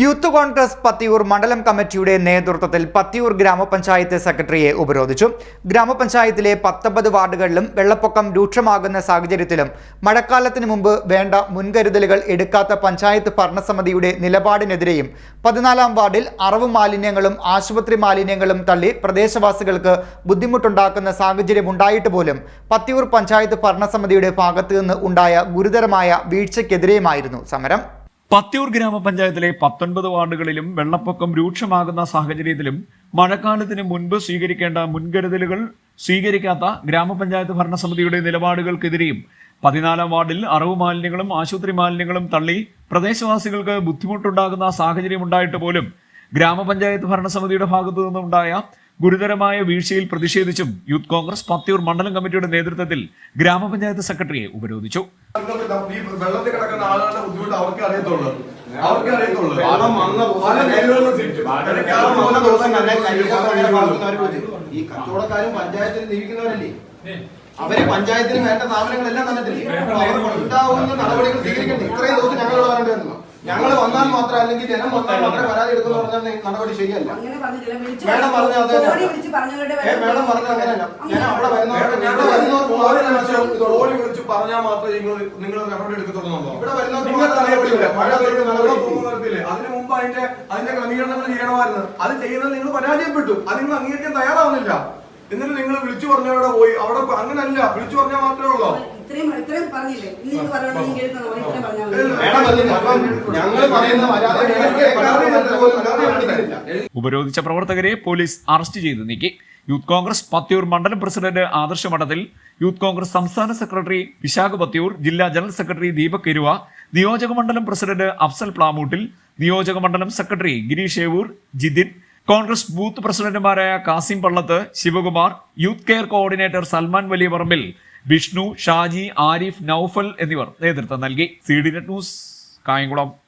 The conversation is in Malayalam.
യൂത്ത് കോൺഗ്രസ് പത്തിയൂർ മണ്ഡലം കമ്മിറ്റിയുടെ നേതൃത്വത്തിൽ പത്തിയൂർ ഗ്രാമപഞ്ചായത്ത് സെക്രട്ടറിയെ ഉപരോധിച്ചു. ഗ്രാമപഞ്ചായത്തിലെ പത്തൊമ്പത് വാർഡുകളിലും വെള്ളപ്പൊക്കം രൂക്ഷമാകുന്ന സാഹചര്യത്തിലും മഴക്കാലത്തിന് മുമ്പ് വേണ്ട മുൻകരുതലുകൾ എടുക്കാത്ത പഞ്ചായത്ത് ഭരണസമിതിയുടെ നിലപാടിനെതിരെയും പതിനാലാം വാർഡിൽ അറവ് മാലിന്യങ്ങളും ആശുപത്രി മാലിന്യങ്ങളും തള്ളി പ്രദേശവാസികൾക്ക് ബുദ്ധിമുട്ടുണ്ടാക്കുന്ന സാഹചര്യം ഉണ്ടായിട്ട് പോലും പത്തിയൂർ പഞ്ചായത്ത് ഭരണസമിതിയുടെ ഭാഗത്തു നിന്ന് ഉണ്ടായ ഗുരുതരമായ വീഴ്ചയ്ക്കെതിരെയുമായിരുന്നു സമരം. പത്തിയൂർ ഗ്രാമപഞ്ചായത്തിലെ പത്തൊൻപത് വാർഡുകളിലും വെള്ളപ്പൊക്കം രൂക്ഷമാകുന്ന സാഹചര്യത്തിലും മഴക്കാലത്തിന് മുൻപ് സ്വീകരിക്കേണ്ട മുൻകരുതലുകൾ സ്വീകരിക്കാത്ത ഗ്രാമപഞ്ചായത്ത് ഭരണസമിതിയുടെ നിലപാടുകൾക്കെതിരെയും പതിനാലാം വാർഡിൽ അറവ് മാലിന്യങ്ങളും ആശുപത്രി മാലിന്യങ്ങളും തള്ളി പ്രദേശവാസികൾക്ക് ബുദ്ധിമുട്ടുണ്ടാകുന്ന സാഹചര്യമുണ്ടായിട്ട് പോലും ഗ്രാമപഞ്ചായത്ത് ഭരണസമിതിയുടെ ഭാഗത്തു നിന്നുണ്ടായ ഗുരുതരമായ വീഴ്ചയിൽ പ്രതിഷേധിച്ചും യൂത്ത് കോൺഗ്രസ് പത്തിയൂർ മണ്ഡലം കമ്മിറ്റിയുടെ നേതൃത്വത്തിൽ ഗ്രാമപഞ്ചായത്ത് സെക്രട്ടറിയെ ഉപരോധിച്ചു. ഈ വെള്ളത്തിൽ കിടക്കുന്ന ആളുകളുടെ ബുദ്ധിമുട്ട് അവർക്ക് അറിയത്തുള്ളൂ. അവർക്ക് അറിയത്തുള്ളൂ. വെള്ളം വന്ന പല മേഖലകളിലും ഈ കച്ചവടക്കാരും പഞ്ചായത്തിൽ നിരീക്കുന്നവരല്ലേ അവർ പഞ്ചായത്തിന് വേണ്ട സ്ഥാപനങ്ങളെല്ലാം തന്നെ അവർ ഉണ്ടാവുന്ന നടപടികൾ സ്വീകരിക്കണ്ടേ? ഇത്രയും ദിവസം ഞങ്ങൾ പറയേണ്ടി വരേണ്ടി വന്നു ഞങ്ങൾ വന്നാൽ മാത്രം അല്ലെങ്കിൽ ജനം വന്നാൽ മാത്രമേ പരാതി എടുക്കുന്ന പറഞ്ഞാൽ നടപടി ശരിയല്ല. മേഡം പറഞ്ഞ പറഞ്ഞവരുടെ മേഡം പറഞ്ഞ അങ്ങനെയല്ല. ഞാൻ അവിടെ വരുന്നവർക്ക് വിളിച്ച് പറഞ്ഞാൽ മാത്രമേ നിങ്ങൾ നിങ്ങൾ നടപടി എടുക്കത്തുള്ളൂ ഇവിടെ വരുന്നവർക്ക് മഴ പെയ്ത് നടപടി പോകുന്ന തരത്തിൽ അതിന് മുമ്പ് അതിന്റെ അതിന്റെ ക്രമീകരണങ്ങൾ ചെയ്യണമായിരുന്നു. അത് ചെയ്യുന്നത് നിങ്ങൾ പരാജയപ്പെട്ടു. അത് നിങ്ങൾ അംഗീകരിക്കാൻ തയ്യാറാവുന്നില്ല. എന്നിട്ട് നിങ്ങൾ വിളിച്ചു പറഞ്ഞവിടെ പോയി. അവിടെ അങ്ങനല്ല. വിളിച്ചു പറഞ്ഞാൽ മാത്രമേ ഉള്ളൂ. ഇത്രയും ഇത്രയും പറഞ്ഞില്ലേ? ഇത് ഇത്രയും പറഞ്ഞാൽ ഉപരോധിച്ച പ്രവർത്തകരെ പോലീസ് അറസ്റ്റ് ചെയ്ത് നീക്കി. യൂത്ത് കോൺഗ്രസ് പത്തിയൂർ മണ്ഡലം പ്രസിഡന്റ് ആദർശ മഠത്തിൽ യൂത്ത് കോൺഗ്രസ് സംസ്ഥാന സെക്രട്ടറി വിശാഖ പത്തിയൂർ ജില്ലാ ജനറൽ സെക്രട്ടറി ദീപക് കെരുവ നിയോജക മണ്ഡലം പ്രസിഡന്റ് അഫ്സൽ പ്ലാമൂട്ടിൽ നിയോജക മണ്ഡലം സെക്രട്ടറി ഗിരീഷ് ഏവൂർ ജിതിൻ കോൺഗ്രസ് ബൂത്ത് പ്രസിഡന്റുമാരായ Kasim Pallath Shivakumar youth care coordinator Salman Valiyaparambil Vishnu Shaji Arif Noufal എന്നിവർ നേതൃത്വം നൽകി. C D net news Kayamkulam.